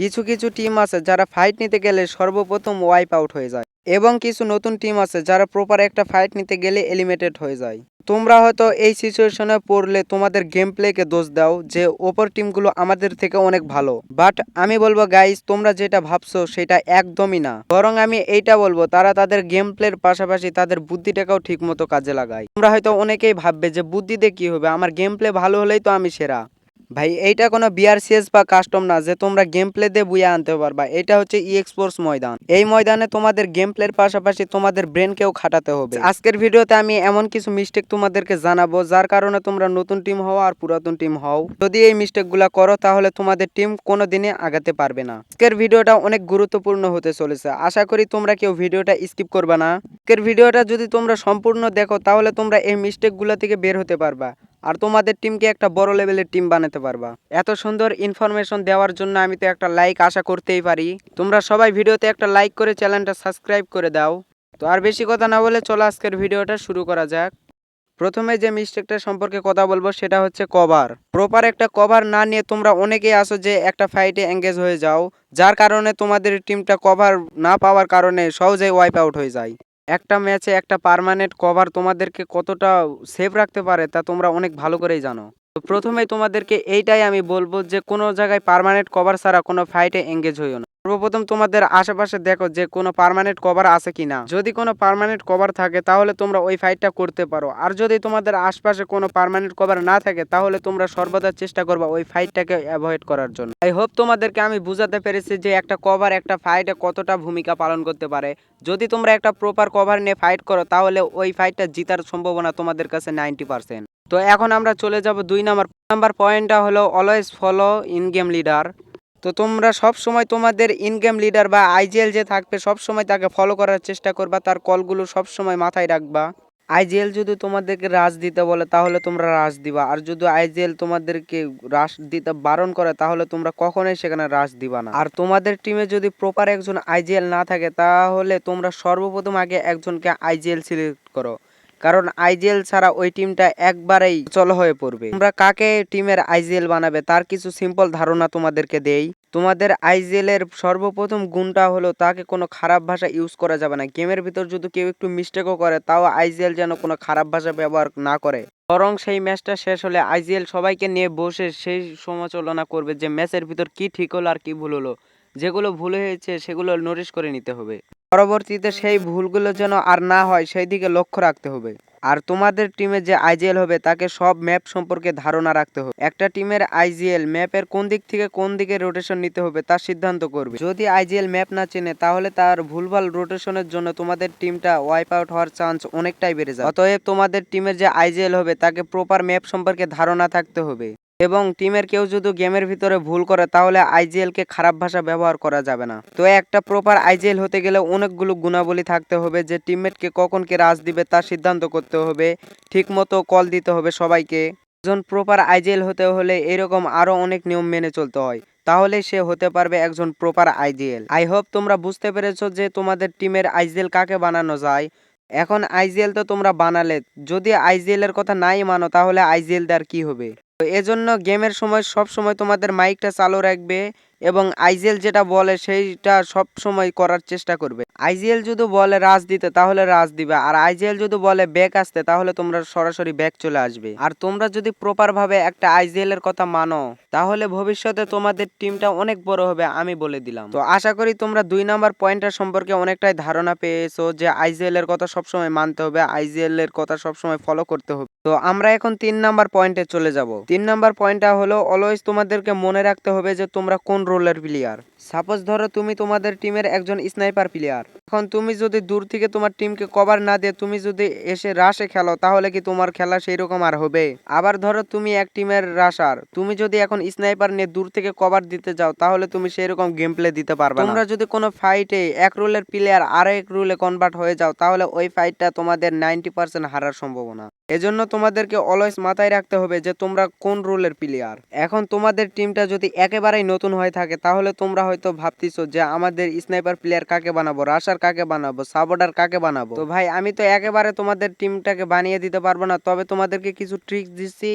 কিছু কিছু টিম আছে যারা ফাইট নিতে গেলে সর্বপ্রথম ওয়াইপ আউট হয়ে যায় এবং কিছু নতুন টিম আছে যারা প্রপার একটা ফাইট নিতে গেলে এলিমিনেটেড হয়ে যায়। তোমরা হয়তো এই সিচুয়েশনে পড়লে তোমাদের গেম প্লেকে দোষ দাও যে ওপর টিমগুলো আমাদের থেকে অনেক ভালো। বাট আমি বলব গাইস তোমরা যেটা ভাবছ সেটা একদমই না। বরং আমি এইটা বলব, তারা তাদের গেম প্লের পাশাপাশি তাদের বুদ্ধিটাকেও ঠিক মতো কাজে লাগায়। তোমরা হয়তো অনেকেই ভাববে যে বুদ্ধিতে কি হবে? আমার গেম প্লে ভালো হলেই তো আমি সেরা। ভাই, এইটা কোনো বিআরসিএস বা কাস্টম না, যে তোমরা গেম প্লে দিয়ে বুয়ে আনতে পারবা। এটা হচ্ছে ই এক্সপোর্টস ময়দান। এই ময়দানে তোমাদের গেম প্লের পাশাপাশি তোমাদের ব্রেনকেও খাটাতে হবে। আজকের ভিডিওতে আমি এমন কিছু মিস্টেক তোমাদেরকে জানাব, যার কারণে তোমরা নতুন টিম হও আর পুরাতন টিম হও। যদি এই মিস্টেকগুলো করো, তাহলে তোমাদের টিম কোনো দিনে আগাতে পারবে না। আজকের ভিডিওটা অনেক গুরুত্বপূর্ণ হতে চলেছে। আশা করি তোমরা কেউ ভিডিওটা স্কিপ করবে না। আজকের ভিডিওটা যদি তোমরা সম্পূর্ণ দেখো, তাহলে তোমরা এই মিস্টেকগুলো থেকে বের হতে পারবা। আর তোমাদের টিমকে একটা বড় লেভেলের টিম বানাতে পারবা। এত সুন্দর ইনফরমেশন দেওয়ার জন্য আমি তো একটা লাইক আশা করতেই পারি। তোমরা সবাই ভিডিওতে একটা লাইক করে চ্যানেলটা সাবস্ক্রাইব করে দাও। তো আর বেশি কথা না বলে চলো আজকের ভিডিওটা শুরু করা যাক। প্রথমে যে মিস্টেকটা সম্পর্কে কথা বলব সেটা হচ্ছে কভার প্রপার একটা কভার না নিয়ে তোমরা অনেকেই আসো যে একটা ফাইটে এঙ্গেজ হয়ে যাও। যার কারণে তোমাদের টিমটা কভার না পাওয়ার কারণে সহজেই ওয়াইপ আউট হয়ে যায়। একটা ম্যাচে একটা পারমানেন্ট কভার তোমাদেরকে কতটা সেফ রাখতে পারে তা তোমরা অনেক ভালো করেই জানো। তো প্রথমেই তোমাদেরকে এইটাই আমি বলব যে কোনো জায়গায় পারমানেন্ট কভার ছাড়া কোনো ফাইটে এঙ্গেজ হইও না। সর্বপ্রথম তোমাদের আশেপাশে দেখো যে কোনো পার্মানেন্ট কভার আছে কিনা। যদি কোনো পার্মানেন্ট কভার থাকে, তাহলে তোমরা ওই ফাইটটা করতে পারো। আর যদি তোমাদের আশপাশে কোনো পার্মানেন্ট কভার না থাকে, তাহলে তোমরা সর্বদা চেষ্টা করবা ওই ফাইটটাকে অ্যাভয়েড করার জন্য। আই হোপ তোমাদেরকে আমি বুঝাতে পেরেছি যে একটা কভার একটা ফাইটে কতটা ভূমিকা পালন করতে পারে। যদি তোমরা একটা প্রপার কভার নিয়ে ফাইট করো, তাহলে ওই ফাইটটা জিতার সম্ভাবনা তোমাদের কাছে নাইনটি পার্সেন্ট তো এখন আমরা চলে যাব দুই নাম্বার নাম্বার পয়েন্টটা হলো always follow in game leader তো তোমরা সব সময় তোমাদের ইন গেম লিডার বা আইজিএল যে থাকবে, সব সময় তাকে ফলো করার চেষ্টা করবা, তার কলগুলো সব সময় মাথায় রাখবা। আইজিএল যদি তোমাদেরকে রাশ দিতে বলে, তাহলে তোমরা রাশ দিবা। আর যদি আইজিএল তোমাদেরকে রাশ দিতে বারণ করে, তাহলে তোমরা কখনোই সেখানে রাশ দিবা না। আর তোমাদের টিমে যদি প্রপার একজন আইজিএল না থাকে, তাহলে তোমরা সর্বপ্রথম আগে একজনকে আইজিএল সিলেক্ট করো। কারণ আইজিএল ছাড়া ওই টিমটা একবারেই চল হয়ে পড়বে। তোমরা কাকে টিমের আইজিএল বানাবে তার কিছু সিম্পল ধারণা তোমাদেরকে দেই। তোমাদের আইজিএল এর সর্বপ্রথম গুণটা হলো তাকে কোনো খারাপ ভাষা ইউজ করা যাবে না। গেমের ভিতর যদি কেউ একটু মিস্টেকও করে, তাও আইজিএল যেন কোনো খারাপ ভাষা ব্যবহার না করে। বরং সেই ম্যাচটা শেষ হলে আইজিএল সবাইকে নিয়ে বসে সেই সমালোচনা করবে যে ম্যাচের ভিতর কি ঠিক হলো আর কি ভুল হলো। যেগুলো ভুল হয়েছে সেগুলো নোটিশ করে নিতে হবে। পরবর্তীতে সেই ভুলগুলো যেন আর না হয় সেই দিকে লক্ষ্য রাখতে হবে। আর তোমাদের টিমে যে আইজিএল হবে, তাকে সব ম্যাপ সম্পর্কে ধারণা রাখতে হবে। একটা টিমের আইজিএল ম্যাপের কোন দিক থেকে কোন দিকে রোটেশন নিতে হবে তার সিদ্ধান্ত করবে। যদি আইজিএল ম্যাপ না চেনে, তাহলে তার ভুলভাল রোটেশনের জন্য তোমাদের টিমটা ওয়াইপ আউট হওয়ার চান্স অনেকটাই বেড়ে যায় অতএব তোমাদের টিমের যে আইজিএল হবে, তাকে প্রপার ম্যাপ সম্পর্কে ধারণা থাকতে হবে। এবং টিমের কেউ যদি গেমের ভিতরে ভুল করে, তাহলে আইজিএল কে খারাপ ভাষা ব্যবহার করা যাবে না। তো একটা প্রপার আইজিএল হতে গেলে অনেকগুলো গুণাবলী থাকতে হবে, যে টিমমেটকে কখন কে রাজ দিবে তার সিদ্ধান্ত করতে হবে ঠিক মতো কল দিতে হবে সবাইকে। একজন প্রপার আইজিএল হতে হলে এরকম আরও অনেক নিয়ম মেনে চলতে হয় তাহলে সে হতে পারবে একজন প্রপার আইজিএল। আই হোপ তোমরা বুঝতে পেরেছ যে তোমাদের টিমের আইজিএল কাকে বানানো যায়। এখন আইজিএল তো তোমরা বানালে, যদি আইজিএল এর কথা নাই মানো, তাহলে আইজিএল দেওয়ার কি হবে? এজন্য গেমের সময় সব সময় তোমাদের মাইকটা চালু রাখবে এবং আইজিএল যেটা বলে সেইটা সব সময় করার চেষ্টা করবে। আইজিএল যদি বলে রাজ দিতে, তাহলে রাজ দিবে। আর আইজিএল যদি বলে ব্যাক আসতে, তাহলে তোমরা সরাসরি ব্যাক চলে আসবে। আর তোমরা যদি প্রপার ভাবে একটা আইজিএল এর কথা মানো, তাহলে ভবিষ্যতে তোমাদের টিমটা অনেক বড় হবে আমি বলে দিলাম। তো আশা করি তোমরা দুই নাম্বার পয়েন্টটা সম্পর্কে অনেকটাই ধারণা পেয়েছ যে আইজিএল এর কথা সবসময় মানতে হবে, আইজিএল এর কথা সবসময় ফলো করতে হবে। তো আমরা এখন তিন নাম্বার পয়েন্টে চলে যাব। তিন নাম্বার পয়েন্টটা হলো অলওয়েজ তোমাদেরকে মনে রাখতে হবে যে তোমরা কোন রোলের প্লেয়ার সাপোজ ধরো তুমি তোমাদের টিমের একজন স্নাইপার প্লেয়ার এখন তুমি যদি দূর থেকে তোমার টিমকে কভার না দিয়ে তুমি যদি এসে রাশে খেলো, তাহলে কি তোমার খেলা সেই রকম আর হবে? আবার ধরো তুমি এক টিমের রাশার তুমি যদি এখন স্নাইপার নিয়ে দূর থেকে কভার দিতে যাও, তাহলে তুমি সেই রকম গেম প্লে দিতে পারবে তোমরা যদি কোনো ফাইটে এক রোলের প্লেয়ার আরও এক রুলে কনভার্ট হয়ে যাও, তাহলে ওই ফাইটটা তোমাদের নাইনটি পার্সেন্ট হারার সম্ভাবনা। এজন্য তোমাদেরকে অলওয়েজ মাথায় রাখতে হবে যে তোমরা কোন রোলের প্লেয়ার এখন তোমাদের টিমটা যদি একেবারেই নতুন হয়ে থাকে, তাহলে তোমরা হয়তো ভাবতেছো যে আমাদের স্নাইপার প্লেয়ার কাকে বানাবো? রাশার কাকে বানাবো? সাবোর্ডার কাকে বানাবো? তো ভাই, আমি তো একেবারে তোমাদের টিমটাকে বানিয়ে দিতে পারব না, তবে তোমাদেরকে কিছু ট্রিক্স দিচ্ছি,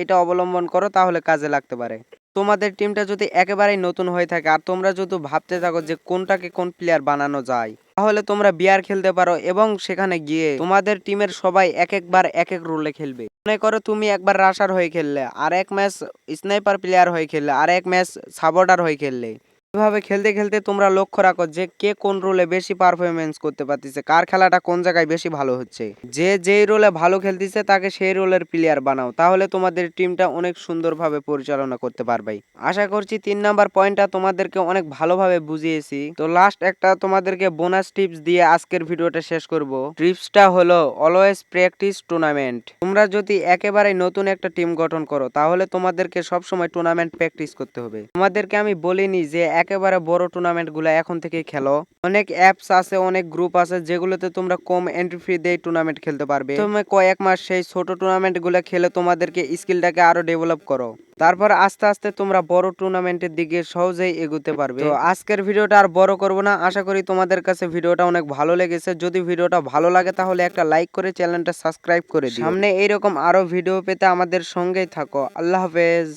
এটা অবলম্বন করো, তাহলে কাজে লাগতে পারে। তোমাদের টিমটা যদি একেবারেই নতুন হয়ে থাকে, আর তোমরা যদি ভাবতে থাকো যে কোনটাকে কোন প্লেয়ার বানানো যায়, তাহলে তোমরা বিয়ার খেলতে পারো এবং সেখানে গিয়ে তোমাদের টিমের সবাই এক একবার এক এক রোলে খেলবে। মনে করো তুমি একবার রাশার হয়ে খেললে, আর এক ম্যাচ স্নাইপার প্লেয়ার হয়ে খেললে, আর এক ম্যাচ সাবর্ডার হয়ে খেললে। এভাবে খেলতে খেলতে তোমরা লক্ষ্য রাখো যে কে কোন রোলে বেশি পারফরমেন্স করতে পারতেছে, কার খেলাটা কোন জায়গায় বেশি ভালো হচ্ছে। যে যেই রোলে ভালো খেলতেছে তাকে সেই রোলের প্লেয়ার বানাও, তাহলে তোমাদের টিমটা অনেক সুন্দরভাবে পরিচালনা করতে পারবে। আশা করছি তিন নাম্বার পয়েন্টটা তোমাদেরকে অনেক ভালোভাবে বুঝিয়েছি। তো লাস্ট একটা তোমাদেরকে বোনাস টিপস দিয়ে আজকের ভিডিওটা শেষ করব। টিপসটা হলো অলওয়েজ প্র্যাকটিস টুর্নামেন্ট তোমরা যদি একেবারে নতুন একটা টিম গঠন করো, তাহলে তোমাদেরকে সবসময় টুর্নামেন্ট প্র্যাকটিস করতে হবে। তোমাদেরকে আমি বলিনি যে একেবারে বড় টুর্নামেন্টগুলো এখন থেকে খেলো। অনেক অ্যাপস আছে, অনেক গ্রুপ আছে, যেগুলোতে তোমরা কম এন্ট্রি ফি দিয়ে টুর্নামেন্ট খেলতে পারবে। তুমি কয়েক মাস সেই ছোট টুর্নামেন্টগুলো খেলে তোমাদেরকে স্কিলটাকে আরও ডেভেলপ করো। তারপর আস্তে আস্তে তোমরা বড় টুর্নামেন্টের দিকে সহজেই এগোতে পারবে। তো আজকের ভিডিওটা আর বড় করব না। আশা করি তোমাদের কাছে ভিডিওটা অনেক ভালো লেগেছে। যদি ভিডিওটা ভালো লাগে তাহলে একটা লাইক করে চ্যানেলটা সাবস্ক্রাইব করে দিও। সামনে এইরকম আরও ভিডিও পেতে আমাদের সঙ্গেই থাকো। আল্লাহ হাফেজ।